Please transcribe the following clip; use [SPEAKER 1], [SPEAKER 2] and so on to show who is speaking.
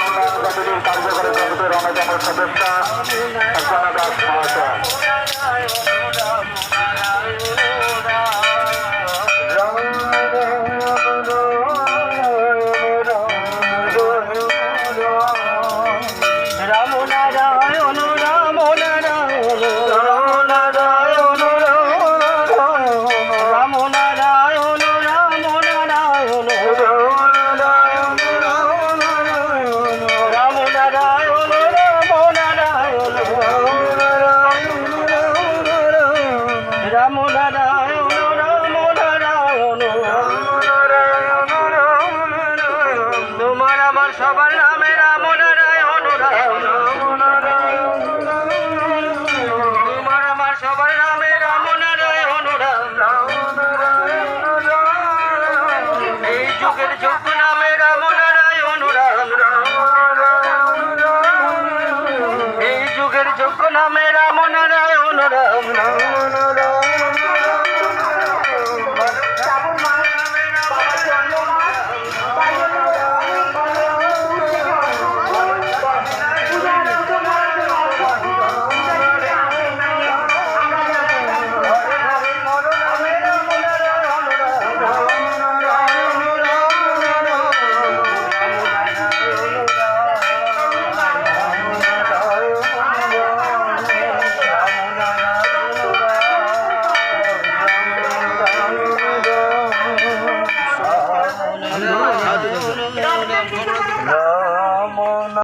[SPEAKER 1] উন্নয়ন জাতির কার্যকরী কমিটির অন্যতম সদস্য
[SPEAKER 2] সজ্জনা দাস আমার সবার নামে রাম রায় অনুরাম তোমার আমার সবার নামে রাম নারায় অনুরাম এই যুগের যুগ নামে রাম নারায় অনুরাম এই যুগের যুগ নামে রাম নারায় অনুরাম